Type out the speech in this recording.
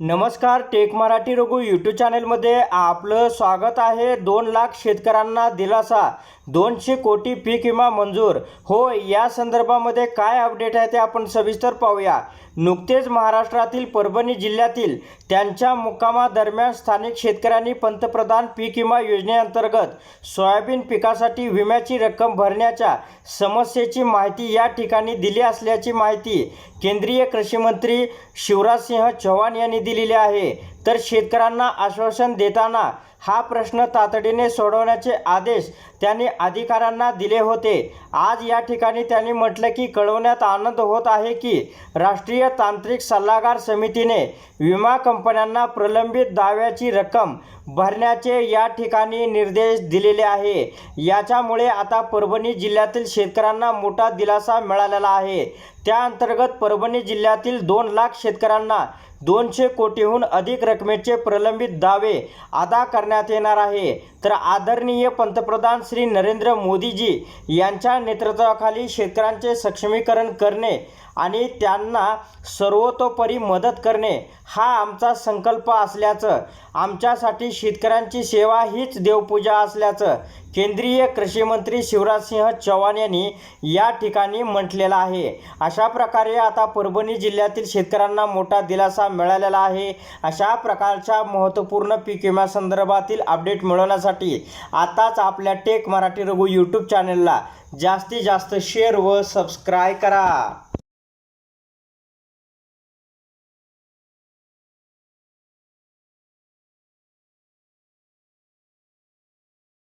नमस्कार take Marathi Raghu YouTube चॅनलमध्ये आपलं स्वागत आहे. दोन लाख शेतकऱ्यांना दिलासा दोनशे कोटी पीक विमा मंजूर. हो या संदर्भामध्ये काय अपडेट आहे ते आपण सविस्तर पाहूया. नुकतेच महाराष्ट्रातील परभणी जिल्ह्यातील त्यांच्या मुक्कामादरम्यान स्थानिक शेतकऱ्यांनी पंतप्रधान पीक विमा योजनेअंतर्गत सोयाबीन पिकासाठी विम्याची रक्कम भरण्याच्या समस्येची माहिती या ठिकाणी दिली असल्याची माहिती केंद्रीय कृषीमंत्री शिवराज शिवराजसिंह चौहान यांनी दिलेली आहे. तर शेतकऱ्यांना आश्वासन देताना हा प्रश्न तातडीने सोडवण्याचे आदेश त्यांनी अधिकाऱ्यांना दिले होते. आज या ठिकाणी त्यांनी म्हटलं की कळवण्यात आनंद होत आहे की राष्ट्रीय तांत्रिक सल्लागार समितीने विमा कंपन्यांना प्रलंबित दाव्याची रक्कम भरण्याचे या ठिकाणी निर्देश दिलेले आहे. याच्यामुळे आता परभणी जिल्ह्यातील शेतकऱ्यांना मोठा दिलासा मिळालेला आहे. त्या अंतर्गत परभणी जिल्ह्यातील दोन लाख शेतकऱ्यांना दोनशे कोटीहून अधिक रकमेचे प्रलंबित दावे अदा करण्यात येणार आहे. तर आदरणीय पंतप्रधान श्री नरेंद्र मोदीजी यांच्या नेतृत्वाखाली शेतकऱ्यांचे सक्षमीकरण करणे आणि त्यांना सर्वतोपरी मदत करणे हा आमचा संकल्प असल्याचं. आमच्यासाठी शेतकऱ्यांची सेवा हीच देवपूजा असल्याचं केंद्रीय कृषीमंत्री शिवराजसिंह चौहान यांनी या ठिकाणी म्हटलेलं आहे. अशा प्रकारे आता परभणी जिल्ह्यातील शेतकऱ्यांना मोठा दिलासा मिळालेला आहे. अशा प्रकारच्या महत्त्वपूर्ण पीक विम्यासंदर्भातील अपडेट मिळवण्यासाठी आताच आपल्या टेक मराठी रघु यूट्यूब चॅनलला जास्तीत जास्त शेअर व सबस्क्राईब करा.